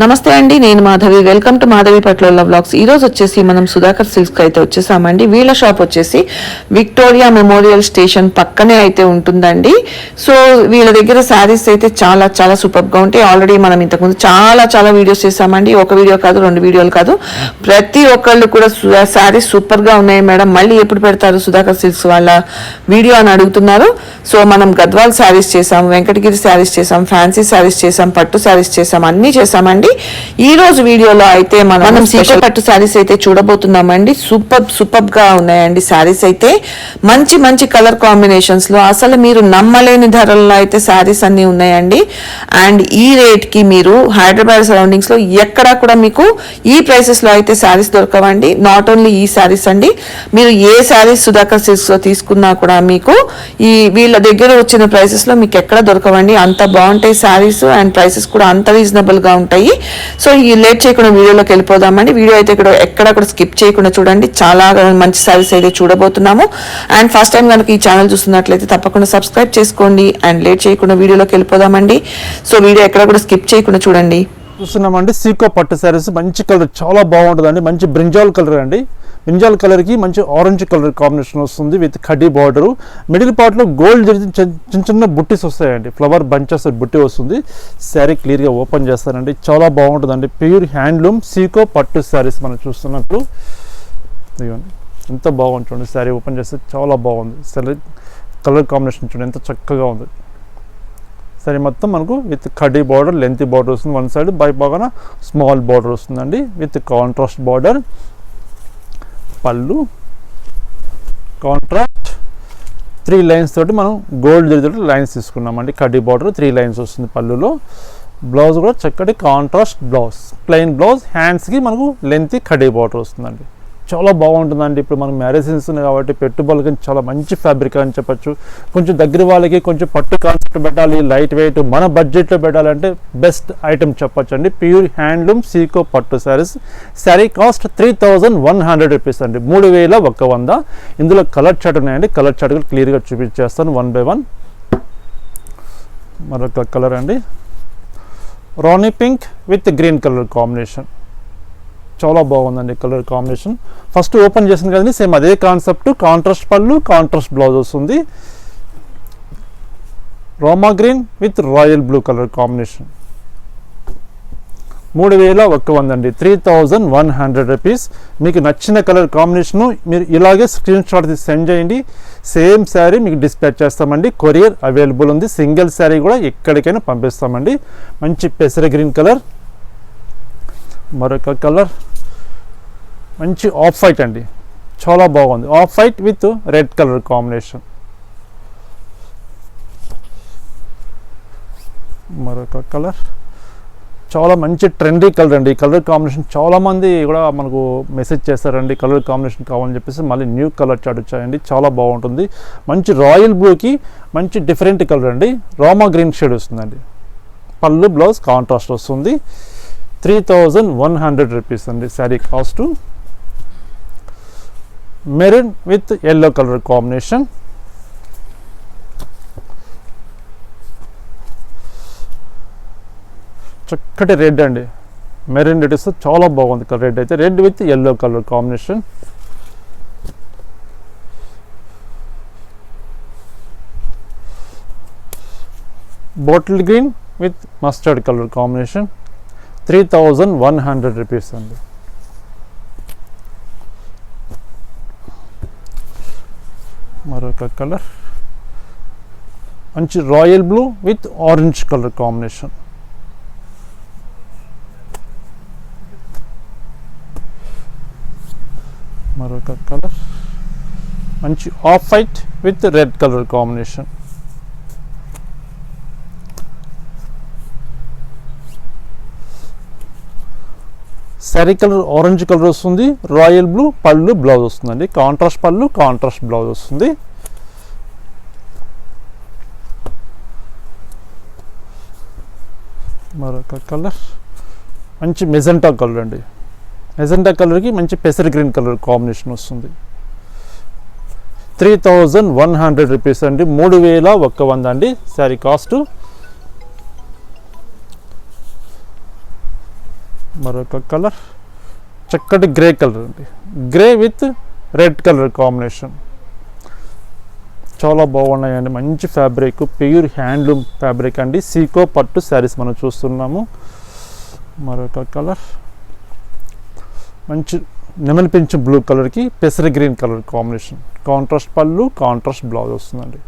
నమస్తే అండి నేను మాధవి. వెల్కమ్ టు మాధవి పట్ల బ్లాగ్స్. ఈ రోజు వచ్చేసి మనం సుధాకర్ సిల్క్స్ అయితే వచ్చేసామండి. వీళ్ళ షాప్ వచ్చేసి విక్టోరియా మెమోరియల్ స్టేషన్ పక్కనే అయితే ఉంటుందండి. సో వీళ్ళ దగ్గర శారీస్ అయితే చాలా చాలా సూపర్గా ఉంటాయి. ఆల్రెడీ మనం ఇంతకుముందు చాలా చాలా వీడియోస్ చేసామండి. ఒక వీడియో కాదు రెండు వీడియోలు కాదు. ప్రతి ఒక్కళ్ళు కూడా శారీస్ సూపర్గా ఉన్నాయి మేడం. మళ్ళీ ఎప్పుడు పెడతారు సుధాకర్ సిల్క్స్ వాళ్ళ వీడియో అని అడుగుతున్నారు. సో మనం గద్వాల్ శారీస్ చేసాం వెంకటగిరి శారీస్ చేసాం ఫ్యాన్సీ శారీస్ చేసాం పట్టు శారీస్ చేసాం అన్ని చేసామండి. ఈ రోజు వీడియోలో అయితే మనం మనం సీకో పట్టు శారీస్ అయితే చూడబోతున్నామండి. సూపర్ సూపర్గా ఉన్నాయండి శారీస్ అయితే. మంచి మంచి కలర్ కాంబినేషన్స్లో అసలు మీరు నమ్మలేని ధరల్లో అయితే శారీస్ అన్ని ఉన్నాయండి. అండ్ ఈ రేట్కి మీరు హైదరాబాద్ సరౌండింగ్స్లో ఎక్కడా కూడా మీకు ఈ ప్రైసెస్లో అయితే శారీస్ దొరకవండి. నాట్ ఓన్లీ ఈ శారీస్ అండి. మీరు ఏ శారీస్ సుధాకర్ సిల్క్స్లో తీసుకున్నా కూడా మీకు ఈ వీళ్ళ దగ్గర వచ్చిన ప్రైసెస్లో మీకు ఎక్కడ దొరకవండి. అంత బాగుంటాయి శారీస్ అండ్ ప్రైసెస్ కూడా అంత రీజనబుల్గా ఉంటాయి. సో ఈ లేట్ చేయకుండా వీడియోలోకి వెళ్ళిపోదామండి. వీడియో అయితే ఇక్కడ ఎక్కడ కూడా స్కిప్ చేయకుండా చూడండి. చాలా మంచి సారీస్ అయితే చూడబోతున్నాము. అండ్ ఫస్ట్ టైం కనుక ఈ ఛానల్ చూస్తున్నట్లయితే తప్పకుండా సబ్స్క్రైబ్ చేసుకోండి. అండ్ లేట్ చేయకుండా వీడియోలోకి వెళ్ళిపోదామండి. సో వీడియో ఎక్కడ కూడా స్కిప్ చేయకుండా చూడండి. చూస్తున్నామండి. సీకో పట్టు శారీస్ మంచి కలర్. చాలా బాగుంటుందండి. మంచి బ్రింజాల్ కలర్ అండి. ఇంజాల్ కలర్కి మంచి ఆరెంజ్ కలర్ కాంబినేషన్ వస్తుంది విత్ కడ్డీ బార్డర్ మిడిల్ పార్ట్లో గోల్డ్ జరిగి చిన్న చిన్న బుట్టీస్ వస్తాయండి ఫ్లవర్ బంచెస్ బుట్టి వస్తుంది శారీ క్లియర్గా ఓపెన్ చేస్తారండి చాలా బాగుంటుందండి ప్యూర్ హ్యాండ్లూమ్ సీకో పట్టు శారీస్ మనం చూస్తున్నప్పుడు ఎంత బాగుంది చూడండి శారీ ఓపెన్ చేస్తే చాలా బాగుంది సరే కలర్ కాంబినేషన్ చూడండి ఎంత చక్కగా ఉంది సరే మొత్తం మనకు విత్ కడ్డీ బార్డర్ లెంత్ బార్డర్ వస్తుంది వన్ సైడ్ బై బాగా స్మాల్ బార్డర్ వస్తుందండి విత్ కాంట్రాస్ట్ బార్డర్ పళ్ళు కాంట్రాస్ట్ త్రీ లైన్స్ తోటి మనం గోల్డ్ తోటి లైన్స్ తీసుకున్నామండి. కడ్డీ బార్డర్ త్రీ లైన్స్ వస్తుంది పళ్ళులో. బ్లౌజ్ కూడా చక్కటి కాంట్రాస్ట్ బ్లౌజ్ ప్లెయిన్ బ్లౌజ్ హ్యాండ్స్కి మనకు లెంత్ కడ్డీ బార్డర్ వస్తుందండి. చాలా బాగుంటుందండి. ఇప్పుడు మనకు మ్యారేజ్ సీజన్ కాబట్టి పెట్టుబడులకి చాలా మంచి ఫ్యాబ్రిక్ అని చెప్పొచ్చు. కొంచెం దగ్గర వాళ్ళకి కొంచెం పట్టు కాన్సెప్ట్ పెట్టాలి లైట్ వెయిట్ మన బడ్జెట్లో పెట్టాలంటే బెస్ట్ ఐటమ్ చెప్పొచ్చు అండి ప్యూర్ హ్యాండ్లూమ్ సీకో పట్టు saris sari cost three thousand one hundred rupees అండి. మూడు వేల ఒక్క వంద. ఇందులో కలర్ చార్ట్ ఉన్నాయండి. కలర్ చార్ట్ కూడా క్లియర్గా చూపించేస్తాను వన్ బై వన్ మరొక కలర్ అండి. రాణి pink with green colour combination చాలా బాగుందండి కలర్ కాంబినేషన్. ఫస్ట్ ఓపెన్ చేసింది కదండి సేమ్ అదే కాన్సెప్ట్ కాంట్రాస్ట్ పళ్ళు కాంట్రాస్ట్ బ్లౌజ్ వస్తుంది. రోమా green with royal blue colour combination మూడు వేల ఒక్క వంద అండి three thousand one hundred rupees మీకు నచ్చిన కలర్ కాంబినేషను మీరు ఇలాగే స్క్రీన్ షాట్ సెండ్ చేయండి. సేమ్ శారీ మీకు డిస్పాచ్ చేస్తామండి. కొరియర్ అవైలబుల్ ఉంది. సింగిల్ శారీ కూడా ఎక్కడికైనా పంపిస్తామండి. మంచి పెసర గ్రీన్ కలర్ మరొక కలర్. మంచి ఆఫ్ వైట్ అండి. చాలా బాగుంది. Off white with red colour combination. మరొక కలర్. చాలా మంచి ట్రెండీ కలర్ అండి. ఈ కలర్ కాంబినేషన్ చాలా మంది కూడా మనకు మెసేజ్ చేస్తారండి కలర్ కాంబినేషన్ కావాలని చెప్పేసి మళ్ళీ న్యూ కలర్ చాట్ వచ్చాయండి. చాలా బాగుంటుంది. మంచి రాయల్ బ్లూకి మంచి డిఫరెంట్ కలర్ అండి. రామా గ్రీన్ షేడ్ వస్తుందండి. పళ్ళు బ్లౌజ్ కాంట్రాస్ట్ వస్తుంది. Three thousand one hundred rupees అండి sari cost. Maroon with yellow colour combination. చక్కటి రెడ్ అండి. మెరూన్ రెడ్ ఇస్తే చాలా బాగుంది రెడ్ అయితే. Red with yellow colour combination. Bottle green with mustard colour combination. Three thousand one hundred rupees అండి. మరొక colour. మంచి royal blue with orange colour combination. మరొక కలర్. మంచి off white with red colour combination. Sari colour orange colour వస్తుంది. Royal blue పళ్ళు blouse వస్తుందండి. Contrast పళ్ళు contrast blouse వస్తుంది. మరొక కలర్. మంచి మెజెంటా కలర్ అండి. మెజెంటా కలర్కి మంచి పెసర్ గ్రీన్ కలర్ కాంబినేషన్ వస్తుంది. Three thousand one hundred rupees అండి. మూడు వేల ఒక్క వంద అండి. శారీ కాస్ట్ మరొక కలర్ చక్కటి గ్రే కలర్ అండి grey with red colour combination చాలా బాగున్నాయండి. మంచి ఫ్యాబ్రిక్ ప్యూర్ హ్యాండ్లూమ్ ఫ్యాబ్రిక్ అండి. సీకో పట్టు శారీస్ మనం చూస్తున్నాము. మరొక కలర్ మంచి నెమలి పెంచు బ్లూ కలర్కి పెసర గ్రీన్ కలర్ కాంబినేషన్ కాంట్రాస్ట్ పళ్ళు కాంట్రాస్ట్ బ్లౌజ్ వస్తుందండి.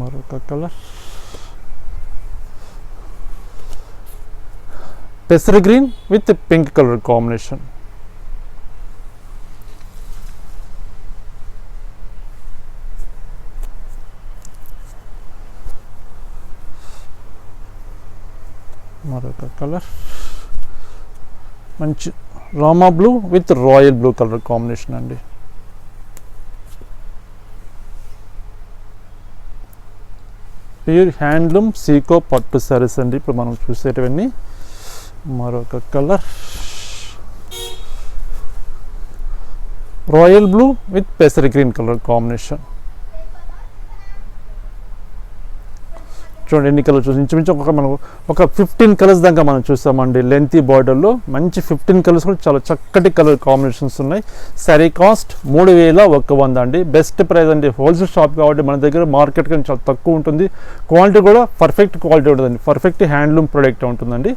మరొక కలర్ పెసర green with pink colour combination మరొక కలర్ మంచి Rama blue with royal blue colour combination అండి. ప్యూర్ హ్యాండ్లూమ్ సీకో పట్టు సారీస్ అండి. ఇప్పుడు మనం చూసేటివన్నీ. మరొక కలర్ రాయల్ బ్లూ విత్ పెసర్ గ్రీన్ కలర్ కాంబినేషన్ చూడండి ఎన్ని కలర్స్ చూసి ఇంచుమించు ఒక మనం ఒక ఫిఫ్టీన్ కలర్స్ దాకా మనం చూసామండి లెంతీ బార్డర్లో మంచి ఫిఫ్టీన్ కలర్స్ కూడా చాలా చక్కటి కలర్ కాంబినేషన్స్ ఉన్నాయి. సరీ కాస్ట్ మూడు వేల ఒక్క వంద అండి. బెస్ట్ ప్రైస్ అండి. హోల్సేల్ షాప్ కాబట్టి మన దగ్గర మార్కెట్ కానీ చాలా తక్కువ ఉంటుంది. క్వాలిటీ కూడా పర్ఫెక్ట్ క్వాలిటీ ఉంటుందండి. పర్ఫెక్ట్ హ్యాండ్లూమ్ ప్రోడక్ట్ ఉంటుందండి.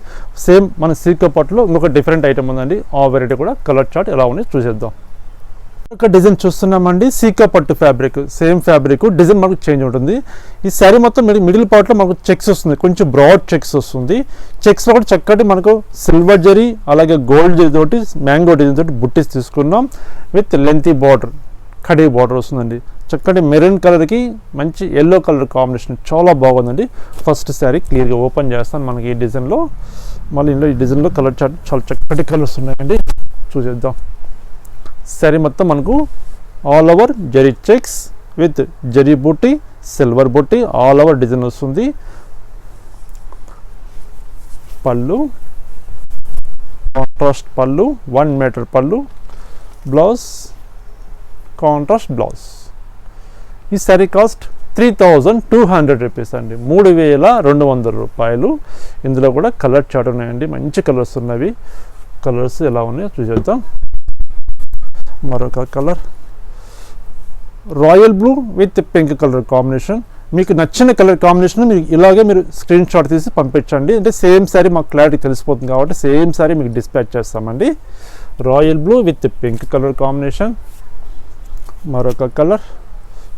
సేమ్ మన సీకో పట్టులో ఇంకొక డిఫరెంట్ ఐటమ్ ఉందండి. ఆ వెరైటీ కూడా కలర్ చార్ట్ ఎలా ఉంది చూసేద్దాం. ఒక డిజైన్ చూస్తున్నామండి. సీకా పట్టు ఫ్యాబ్రిక్ సేమ్ ఫ్యాబ్రిక్ డిజైన్ మనకు చేంజ్ ఉంటుంది. ఈ శారీ మొత్తం మిడి మిడిల్ పార్ట్లో మనకు చెక్స్ వస్తుంది. కొంచెం బ్రాడ్ చెక్స్ వస్తుంది. చెక్స్లో కూడా చక్కటి మనకు సిల్వర్ జరీ అలాగే గోల్డ్ జరీ తోటి మ్యాంగో డిజైన్ తోటి బుట్టీస్ తీసుకున్నాం. విత్ లెంతీ బార్డర్ కడీ బార్డర్ వస్తుందండి. చక్కటి మెరూన్ కలర్కి మంచి ఎల్లో కలర్ కాంబినేషన్ చాలా బాగుందండి. ఫస్ట్ శారీ క్లియర్గా ఓపెన్ చేస్తాను మనకి ఈ డిజైన్లో మళ్ళీ ఇందులో ఈ డిజైన్లో కలర్ చార్ట్ చాలా చక్కటి కలర్స్ ఉన్నాయండి. చూసేద్దాం. శారీ మొత్తం మనకు ఆల్ ఓవర్ జరీ చెక్స్ విత్ జరీ బుట్టి సిల్వర్ బుట్టి ఆల్ ఓవర్ డిజైన్ వస్తుంది. పళ్ళు కాంట్రాస్ట్ పళ్ళు వన్ మీటర్ పళ్ళు బ్లౌజ్ కాంట్రాస్ట్ బ్లౌజ్ ఈ sari cost three thousand two hundred rupees అండి. మూడు వేల రెండు వందల రూపాయలు. ఇందులో కూడా కలర్ చాట్ ఉన్నాయండి. మంచి కలర్స్ ఉన్నవి. కలర్స్ ఎలా ఉన్నాయో చూసేద్దాం. మరొక colour royal blue with pink colour combination మీకు నచ్చిన కలర్ కాంబినేషన్ మీరు ఇలాగే మీరు స్క్రీన్ షాట్ తీసి పంపించండి. అంటే సేమ్ శారీ మాకు క్లారిటీ తెలిసిపోతుంది కాబట్టి సేమ్ శారీ మీకు డిస్పాచ్ చేస్తామండి. Royal blue with pink colour combination మరొక కలర్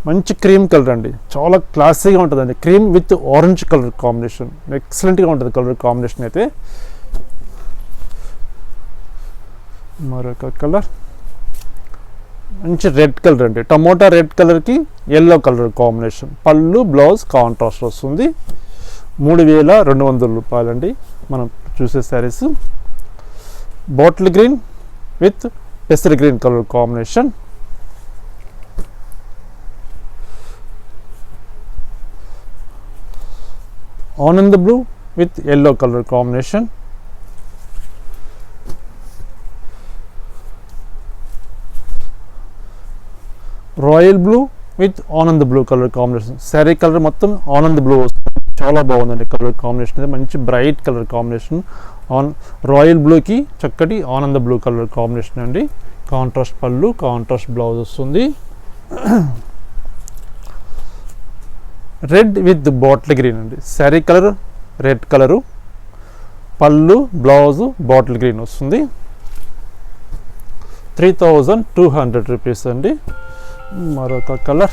మంచి క్రీమ్ కలర్ అండి. చాలా క్లాసీగా ఉంటుందండి. Cream with orange colour combination ఎక్సలెంట్గా ఉంటుంది కలర్ కాంబినేషన్ అయితే. మరొక కలర్ మంచి రెడ్ కలర్ అండి. టమోటా రెడ్ కలర్కి ఎల్లో కలర్ కాంబినేషన్. పళ్ళు బ్లౌజ్ కాంట్రాస్ట్ వస్తుంది. మూడు వేల రెండు వందల రూపాయలండి. మనం చూసే శారీస్ బాటిల్ గ్రీన్ విత్ పెసర్ green colour combination. Anand blue with yellow colour combination. Royal blue with Anand blue colour combination sari colour మొత్తం ఆనంద్ బ్లూ వస్తుంది. చాలా బాగుందండి కలర్ కాంబినేషన్ అయితే. మంచి bright colour combination on royal బ్లూకి చక్కటి ఆనంద్ బ్లూ కలర్ కాంబినేషన్ అండి. కాంట్రాస్ట్ పళ్ళు కాంట్రాస్ట్ బ్లౌజ్ వస్తుంది. రెడ్ విత్ బాటిల్ గ్రీన్ అండి. శారీ కలర్ రెడ్ కలరు పళ్ళు బ్లౌజు బాటిల్ గ్రీన్ వస్తుంది. Three thousand two hundred rupees అండి. మరొక కలర్.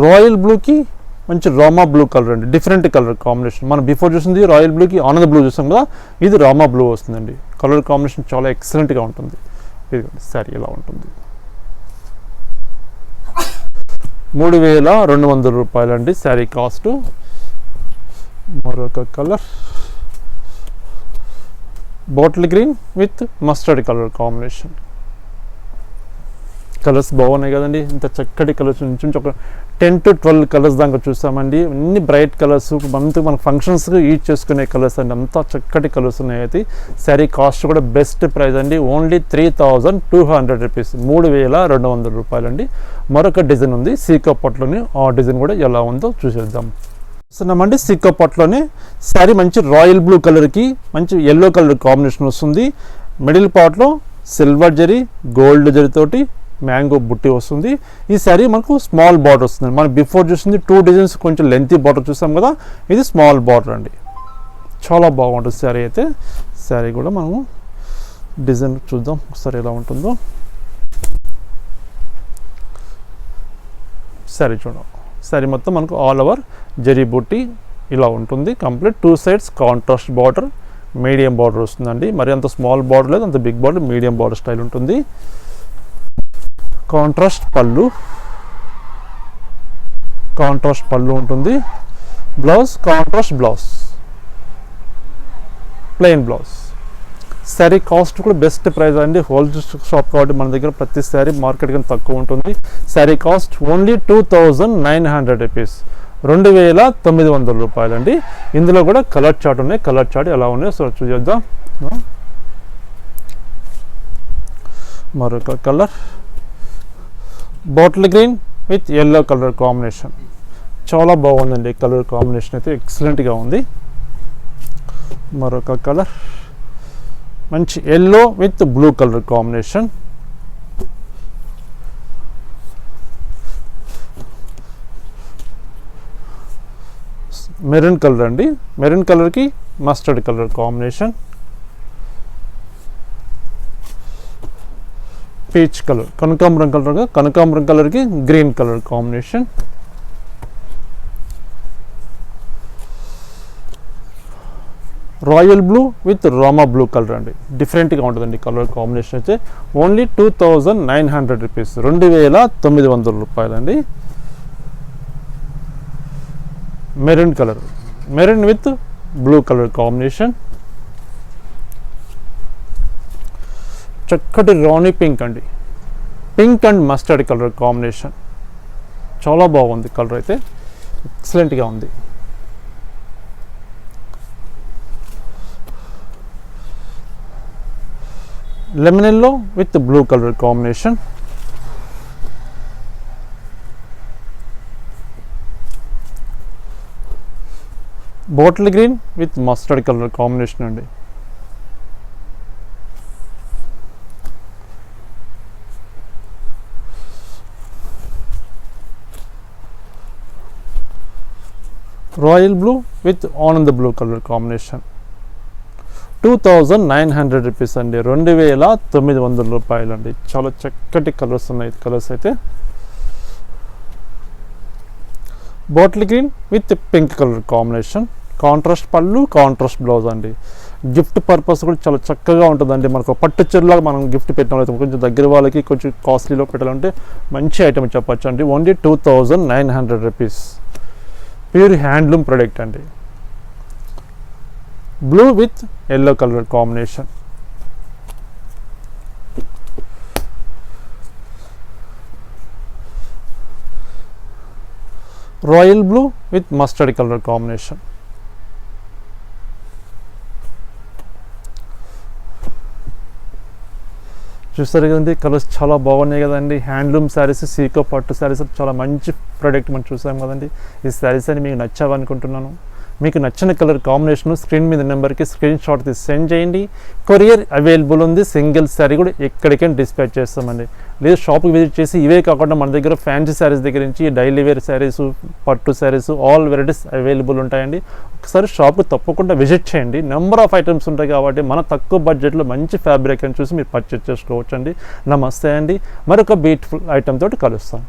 రాయల్ బ్లూకి మంచి రామా బ్లూ కలర్ అండి. Different colour combination. మనం బిఫోర్ చూసింది రాయల్ బ్లూకి ఆనంద్ బ్లూ చూసాం కదా ఇది రామా బ్లూ వస్తుందండి. కలర్ కాంబినేషన్ చాలా ఎక్సలెంట్గా ఉంటుంది. ఇది సారీ ఇలా ఉంటుంది. మూడు వేల రెండు వందల రూపాయలండి శారీ కాస్ట్. మరొక colour. Bottle green with mustard colour combination. Colours బాగున్నాయి కదండి. ఇంత చక్కటి కలర్స్ నుంచి ఒక టెన్ టు ట్వెల్వ్ కలర్స్ దాకా చూసామండి అన్ని బ్రైట్ కలర్స్ మనతో మన ఫంక్షన్స్కి యూజ్ చేసుకునే కలర్స్ అండి. అంతా చక్కటి కలర్స్ ఉన్నాయి అయితే. శారీ కాస్ట్ కూడా బెస్ట్ ప్రైస్ అండి. Only three thousand two hundred rupees మూడు వేల రెండు వందల రూపాయలండి. మరొక డిజైన్ ఉంది. సీకా పట్లోని ఆ డిజైన్ కూడా ఎలా ఉందో చూసేద్దాం. చూస్తున్నామండి సీకా పట్లోనే శారీ మంచి రాయల్ బ్లూ కలర్కి మంచి ఎల్లో కలర్ కాంబినేషన్ వస్తుంది. మిడిల్ పార్ట్లో సిల్వర్ జరీ గోల్డ్ జరీతోటి మ్యాంగో బుట్టి వస్తుంది. ఈ శారీ మనకు స్మాల్ బార్డర్ వస్తుంది. మనం బిఫోర్ చూసింది టూ డిజైన్స్ కొంచెం లెంతీ బార్డర్ చూసాం కదా ఇది స్మాల్ బార్డర్ అండి. చాలా బాగుంటుంది శారీ అయితే. శారీ కూడా మనము డిజైన్ చూద్దాం ఒకసారి ఎలా ఉంటుందో. శారీ చూడం శారీ మొత్తం మనకు ఆల్ ఓవర్ జరీ బుట్టి ఇలా ఉంటుంది. Complete two sides contrast border medium border వస్తుందండి. మరి అంత స్మాల్ బార్డర్ లేదు అంత big border medium border style ఉంటుంది. కాంట్రాస్ట్ పళ్ళు. కాంట్రాస్ట్ పళ్ళు ఉంటుంది. Blouse contrast blouse. Plain blouse. Sari cost కూడా బెస్ట్ ప్రైస్ అండి. హోల్సేల్ షాప్ కాబట్టి మన దగ్గర ప్రతి శారీ మార్కెట్ కన్నా తక్కువ ఉంటుంది. Sari cost only two thousand nine hundred rupees. రెండు వేల తొమ్మిది వందల రూపాయలండి. ఇందులో కూడా కలర్ చార్ట్ ఉన్నాయి. కలర్ చార్ట్ ఎలా ఉన్నాయి సో చూద్దాం మరొక colour. Bottle green with yellow colour combination చాలా బాగుందండి కలర్ కాంబినేషన్ అయితే. ఎక్సలెంట్గా ఉంది. మరొక కలర్ మంచి yellow with blue colour combination maroon colour అండి. మెరూన్ కలర్కి mustard colour combination peach colour. కనకాంబరం కలర్ కనకాంబరం కలర్కి green colour combination. Royal blue with Rama blue colour అండి. డిఫరెంట్గా ఉంటుందండి కలర్ కాంబినేషన్ అయితే. Only two thousand nine hundred rupees. రెండు వేల తొమ్మిది వందల రూపాయలండి. Maroon colour. Maroon with blue colour combination. చక్కటి రాణి పింక్ అండి. Pink and mustard colour combination. చాలా బాగుంది కలర్ అయితే. ఎక్సలెంట్గా ఉంది. Lemon yellow with blue colour combination bottle green with mustard colour combination అండి. రాయల్ బ్లూ విత్ ఆనంద blue colour combination two thousand nine hundred rupees అండి. రెండు వేల తొమ్మిది వందల రూపాయలు అండి. చాలా చక్కటి కలర్స్ ఉన్నాయి. కలర్స్ అయితే bottle green with pink colour combination contrast పళ్ళు కాంట్రాస్ట్ బ్లౌజ్ అండి. గిఫ్ట్ పర్పస్ కూడా చాలా చక్కగా ఉంటుందండి. మనకు పట్టు చీరలాగా మనం గిఫ్ట్ పెట్టినట్లయితే కొంచెం దగ్గర వాళ్ళకి కొంచెం కాస్ట్లీలో పెట్టాలంటే మంచి ఐటమ్ చెప్పచ్చు అండి only two thousand nine hundred rupees pure handloom product అండి. Blue with yellow colour combination. Royal blue with mustard colour combination. చూస్తారు కదండి కలర్స్ చాలా బాగున్నాయి కదండి. హ్యాండ్లూమ్ శారీస్ సీకో పట్టు శారీస్ చాలా మంచి ప్రోడక్ట్ మనం చూసాం కదండి. ఈ శారీస్ అని మీకు నచ్చావనుకుంటున్నాను. మీకు నచ్చిన కలర్ కాంబినేషన్ స్క్రీన్ మీద నెంబర్కి స్క్రీన్ షాట్ తీసి సెండ్ చేయండి. కొరియర్ అవైలబుల్ ఉంది సింగిల్ శారీ కూడా ఎక్కడికైనా డిస్పాచ్ చేస్తామండి. లేదు షాప్కి విజిట్ చేసి ఇవే కాకుండా మన దగ్గర ఫ్యాన్సీ శారీస్ దగ్గర నుంచి డైలీ వేర్ శారీస్ పట్టు శారీస్ ఆల్ వెరైటీస్ అవైలబుల్ ఉంటాయండి. ఒకసారి షాప్కి తప్పకుండా విజిట్ చేయండి. నెంబర్ ఆఫ్ ఐటమ్స్ ఉంటాయి కాబట్టి మన తక్కువ బడ్జెట్లో మంచి ఫ్యాబ్రిక్ అని చూసి మీరు పర్చేస్ చేసుకోవచ్చు అండి నమస్తే అండి. మరొక బ్యూటిఫుల్ ఐటమ్ తోటి కలుస్తాను